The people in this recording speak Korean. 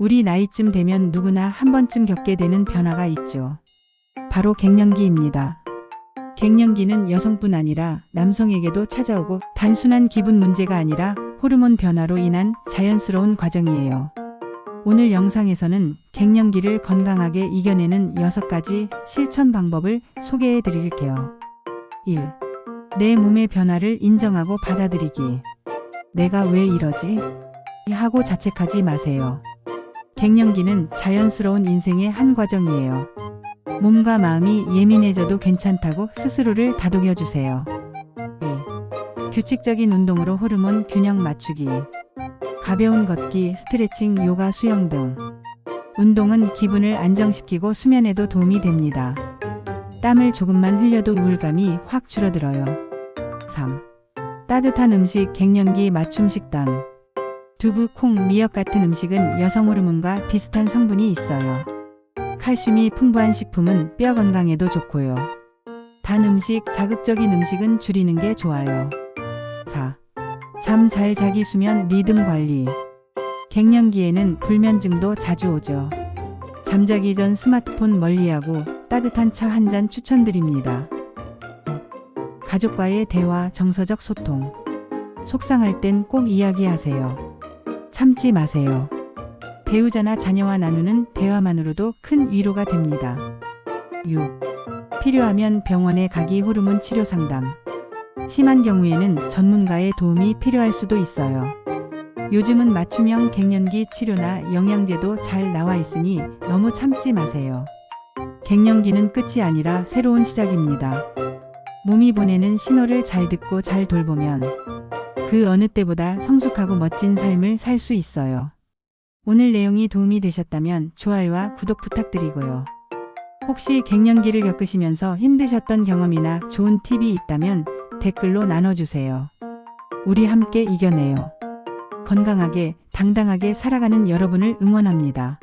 우리 나이쯤 되면 누구나 한 번쯤 겪게 되는 변화가 있죠. 바로 갱년기입니다. 갱년기는 여성뿐 아니라 남성에게도 찾아오고 단순한 기분 문제가 아니라 호르몬 변화로 인한 자연스러운 과정이에요. 오늘 영상에서는 갱년기를 건강하게 이겨내는 6가지 실천 방법을 소개해 드릴게요. 1. 내 몸의 변화를 인정하고 받아들이기. 내가 왜 이러지? 하고 자책하지 마세요. 갱년기는 자연스러운 인생의 한 과정이에요. 몸과 마음이 예민해져도 괜찮다고 스스로를 다독여 주세요. 2. 규칙적인 운동으로 호르몬 균형 맞추기. 가벼운 걷기, 스트레칭, 요가, 수영 등. 운동은 기분을 안정시키고 수면에도 도움이 됩니다. 땀을 조금만 흘려도 우울감이 확 줄어들어요. 3. 따뜻한 음식 갱년기 맞춤 식단. 두부, 콩, 미역 같은 음식은 여성 호르몬과 비슷한 성분이 있어요. 칼슘이 풍부한 식품은 뼈 건강에도 좋고요. 단 음식, 자극적인 음식은 줄이는 게 좋아요. 4. 잠 잘 자기 수면 리듬 관리. 갱년기에는 불면증도 자주 오죠. 잠자기 전 스마트폰 멀리하고 따뜻한 차 한 잔 추천드립니다. 가족과의 대화, 정서적 소통. 속상할 땐 꼭 이야기하세요. 참지 마세요. 배우자나 자녀와 나누는 대화만으로도 큰 위로가 됩니다. 6. 필요하면 병원에 가기 호르몬 치료 상담. 심한 경우에는 전문가의 도움이 필요할 수도 있어요. 요즘은 맞춤형 갱년기 치료나 영양제도 잘 나와 있으니 너무 참지 마세요. 갱년기는 끝이 아니라 새로운 시작입니다. 몸이 보내는 신호를 잘 듣고 잘 돌보면 그 어느 때보다 성숙하고 멋진 삶을 살 수 있어요. 오늘 내용이 도움이 되셨다면 좋아요와 구독 부탁드리고요. 혹시 갱년기를 겪으시면서 힘드셨던 경험이나 좋은 팁이 있다면 댓글로 나눠주세요. 우리 함께 이겨내요. 건강하게, 당당하게 살아가는 여러분을 응원합니다.